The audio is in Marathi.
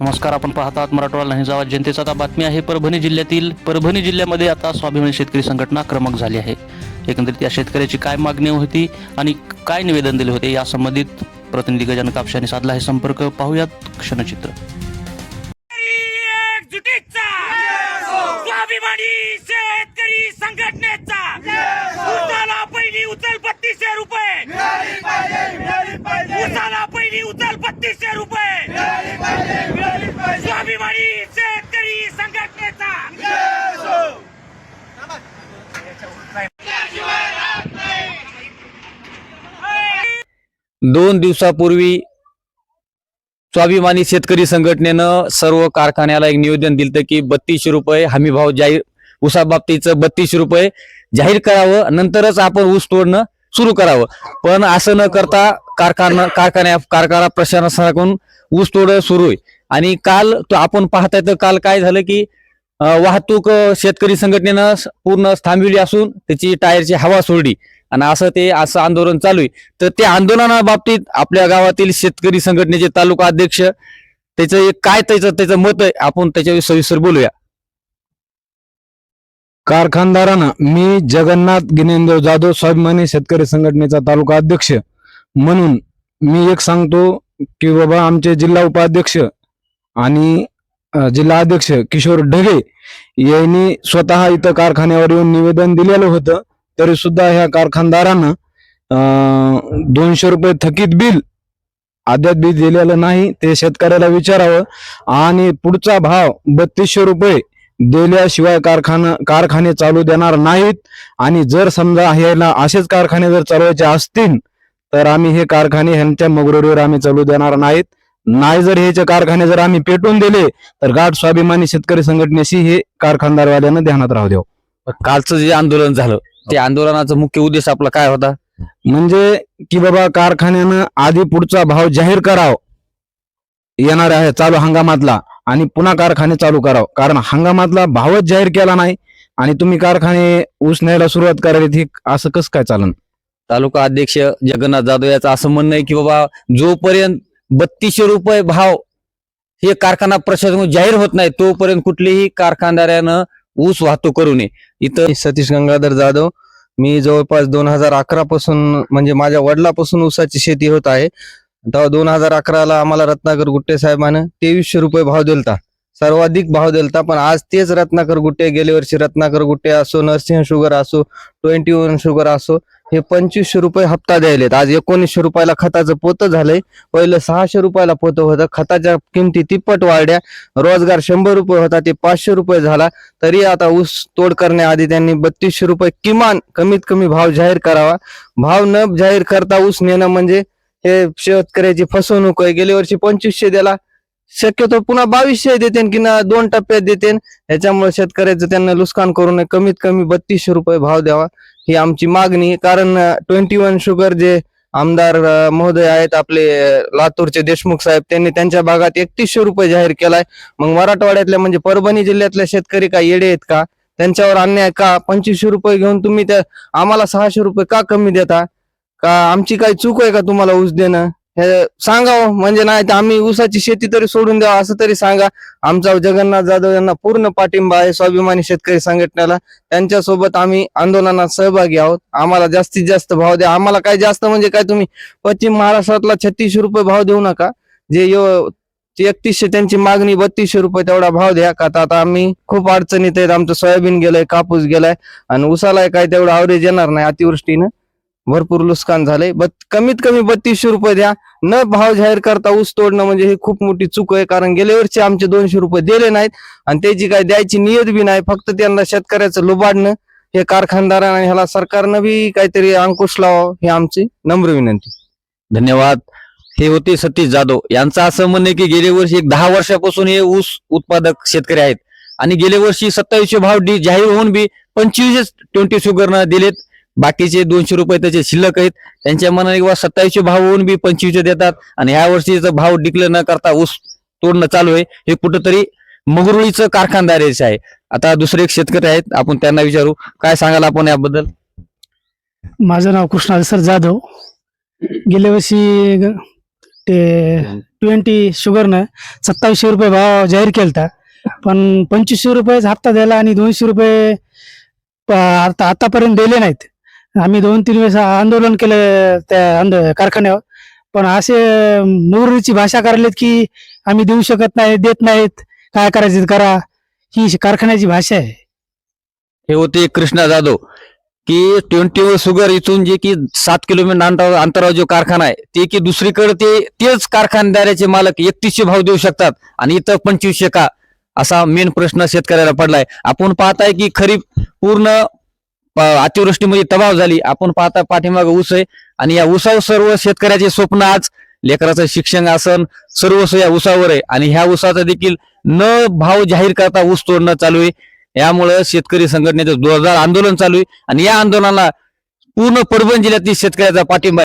नमस्कार आपण पाहतात मराठवाडा नाही जावा जनतेचा आता बातमी आहे. परभणी जिल्ह्यातील परभणी जिल्ह्यामध्ये आता स्वाभिमानी शेतकरी संघटना क्रमक झाली आहे. एकंदरीत या शेतकऱ्याची काय मागणी होती आणि काय निवेदन दिले होते या संबंधित प्रतिनिधी गजानन कापसे यांनी साधला आहे संपर्क. पाहूयात क्षणचित्र. एकजुटीचा स्वाभिमानी शेतकरी संघटनेचा उसाला पहिली उचल बत्तीसशे रुपये. पहिली उचल बत्तीसशे रुपये. शेतकरी शेतकरी संघटनेचा. दोन दिवसापूर्वी स्वाभिमानी शेतकरी संघटनेनं सर्व कारखान्याला एक निवेदन दिलं की बत्तीसशे रुपये हमी भाव जाहीर ऊसाबाबतीचं बत्तीस बत्तीसशे रुपये जाहीर करावं नंतरच आपण ऊस तोडणं सुरू करावं. पण असं न करता कारखाना कारखान्या कारखाना प्रशासनाकडून ऊस तोड सुरू आहे. आणि काल आपण पाहताय तर काल काय झालं की वाहतूक शेतकरी संघटनेनं पूर्ण थांबविली असून त्याची टायरची हवा सोडली. आणि असं ते असं आंदोलन चालू आहे. तर त्या आंदोलनाबाबतीत आपल्या गावातील शेतकरी संघटनेचे तालुका अध्यक्ष त्याचं एक काय त्याचं त्याचं मत आहे आपण त्याच्याविषयी सविस्तर बोलूया. कारखानदारानं मी जगन्नाथ गिनेंद्र जाधव स्वाभिमानी शेतकरी संघटनेचा तालुका अध्यक्ष म्हणून मी एक सांगतो की बाबा आमचे जिल्हा उपाध्यक्ष आणि जिल्हाध्यक्ष किशोर ढगे यांनी स्वतः इथं कारखान्यावर येऊन निवेदन दिलेलं होतं तरी सुद्धा ह्या कारखानदारांना दोनशे रुपये थकीत बिल अद्याप बी दिलेलं नाही ते शेतकऱ्याला विचारावं आणि पुढचा भाव बत्तीसशे रुपये दिल्याशिवाय कारखाना कारखाने चालू देणार नाहीत. आणि जर समजा ह्याला असेच कारखाने जर चालवायचे असतील तर आम्ही हे कारखाने ह्यांच्या मगरुरीवर आम्ही चालू देणार नाहीत. नाही जर ह्याचे कारखाने जर आम्ही पेटवून दिले तर घाट स्वाभिमानी शेतकरी संघटनेशी हे कारखानदारवाल्यांना ध्यानात राहू द्यावं. कालचं जे आंदोलन झालं ते आंदोलनाचा मुख्य उद्देश आपला काय होता? म्हणजे की बाबा कारखान्यानं आधी पुढचा भाव जाहीर कराव. येणार आहे चालू हंगामातला आणि पुन्हा कारखाने चालू करावं. कारण हंगामातला भावच जाहीर केला नाही आणि तुम्ही कारखाने ऊस न्यायला सुरुवात करायला ही असं कसं काय चालन? तालुका अध्यक्ष जगन्नाथ जाधव याचं असं म्हणणं आहे की बाबा जोपर्यंत बत्तीसशे रुपये भाव हे कारखाना प्रशासन जाहीर होत नाही तोपर्यंत कुठलीही कारखानदारानं ऊस वाहतूक करू नये. इथं सतीश गंगाधर जाधव. मी जवळपास दोन हजार अकरा पासून म्हणजे माझ्या वडिलापासून ऊसाची शेती होत आहे. तेव्हा दोन हजार अकराला आम्हाला रत्नाकर गुट्टे साहेबानं तेवीसशे रुपये भाव दिलता. सर्वाधिक भाव दिलता पण आज तेच रत्नाकर गुट्टे गेल्या वर्षी रत्नाकर गुट्टे असो नरसिंह शुगर असो ट्वेंटी वन शुगर असो हे पंचवीसशे रुपये हप्ता द्यायलेत. आज एकोणीसशे रुपयाला खताचं पोतं झालंय. पहिलं सहाशे रुपयाला पोतं होतं. खताच्या किमती तिप्पट वाढल्या. रोजगार शंभर रुपये होता ते पाचशे रुपये झाला. तरी आता ऊस तोड करण्याआधी त्यांनी बत्तीसशे रुपये किमान कमीत कमी भाव जाहीर करावा. भाव न जाहीर करता ऊस नेणं म्हणजे हे शेतकऱ्याची फसवणूक आहे. गेल्या वर्षी पंचवीसशे द्याला शक्यतो पुन्हा बावीसशे देते की ना दोन टप्प्यात देते याच्यामुळे शेतकऱ्याचं त्यांना नुकसान करू नये. कमीत कमी बत्तीसशे रुपये भाव द्यावा. ही आमची मागणी कारण ट्वेंटी वन शुगर जे आमदार महोदय आहेत आपले लातूरचे देशमुख साहेब त्यांनी त्यांच्या भागात एकतीसशे रुपये जाहीर केलाय. मग मराठवाड्यातल्या म्हणजे परभणी जिल्ह्यातल्या शेतकरी काय येडे आहेत का? त्यांच्यावर अन्याय का? पंचवीसशे रुपये घेऊन तुम्ही त्या आम्हाला सहाशे रुपये का कमी देता? का आमची काही चूक आहे का तुम्हाला ऊस देणं? हे सांगावं म्हणजे नाही तर आम्ही ऊसाची शेती तरी सोडून द्यावं असं तरी सांगा. आमचा जगन्नाथ जाधव यांना पूर्ण पाठिंबा आहे स्वाभिमानी शेतकरी संघटनेला. त्यांच्यासोबत आम्ही आंदोलनात सहभागी आहोत. आम्हाला जास्तीत जास्त भाव द्या. आम्हाला काय जास्त म्हणजे काय तुम्ही पश्चिम महाराष्ट्रातला छत्तीसशे रुपये भाव देऊ नका. जे यो एकतीसशे त्यांची मागणी बत्तीसशे रुपये तेवढा भाव द्या का? तर आता आम्ही खूप अडचणीत आहेत. आमचं सोयाबीन गेलंय कापूस गेलाय. आणि उसाला काय तेवढा आवरेज येणार नाही अतिवृष्टीनं. भरपूर नुकसान झालंय. बट कमीत कमी बत्तीसशे रुपये द्या. न भाव जाहीर करता ऊस तोडणं म्हणजे ही खूप मोठी चूक आहे. कारण गेल्या वर्षी आमचे दोनशे रुपये दिले नाहीत. आणि त्याची काय द्यायची नियत बी नाही. फक्त त्यांना शेतकऱ्याचं लुबाडणं हे कारखानदारांना आणि ह्याला सरकारनं बी काहीतरी अंकुश लावावं ही आमची नम्र विनंती. धन्यवाद. हे होते सतीश जाधव. यांचं असं म्हणणं आहे की गेल्या वर्षी एक दहा वर्षापासून हे ऊस उत्पादक शेतकरी आहेत. आणि गेल्या वर्षी सत्तावीसशे भाव डी जाहीर होऊन बी पंचवीस ट्वेंटी शुगरनं दिलेत. बाकीचे दोनशे रुपये त्याचे शिल्लक आहेत. त्यांच्या मनाने किंवा सत्तावीसशे भाव होऊन बी पंचवीसशे देतात. आणि ह्या वर्षीचा भाव डिक्लेअर न करता ऊस तोडणं चालू आहे. हे कुठंतरी मगरुळीचं कारखानदारीच आहे आता दुसरे एक शेतकरी आहेत. आपण त्यांना विचारू. काय सांगाल आपण याबद्दल? माझं नाव कृष्णा सर जाधव. गेल्या वर्षी ग- ते ट्वेंटी शुगरनं सत्तावीसशे रुपये भाव जाहीर केलता. पण पंचवीसशे रुपयेच हप्ता द्यायला आणि दोनशे रुपये प- आता आतापर्यंत दिले नाहीत. आम्ही दोन तीन वेळेस आंदोलन केलं त्या आंदो- कारखान्यावर. पण असे मुररीची भाषा करायलेत की आम्ही देऊ शकत नाही देत नाहीत. काय करायचं करा. ही कारखान्याची भाषा आहे. हे होते कृष्णा जाधव. की ट्वेंटी शुगर इथून जे की सात किलोमीटर अंतरावर अंतरावर जो कारखाना आहे ते की दुसरीकडे ते तेच कारखानदाराचे मालक एकतीसशे भाव देऊ शकतात आणि इथं पंचवीसशे का? असा मेन प्रश्न शेतकऱ्याला पडलाय. आपण पाहताय की खरीप पूर्ण अतिवृष्टीमध्ये तबाव झाली. आपण पाहता पाठीमागे ऊस आहे आणि या उसावर सर्व शेतकऱ्याचे स्वप्न आज लेकराचं शिक्षण असन सर्वस्व या उसावर आहे. आणि ह्या उसाचा देखील न भाव जाहीर करता ऊस तोडणं चालू आहे. यामुळं शेतकरी संघटनेचं जोरदार आंदोलन चालू आहे. आणि या आंदोलनाला पूर्ण परभणी जिल्ह्यातील शेतकऱ्याचा पाठिंबा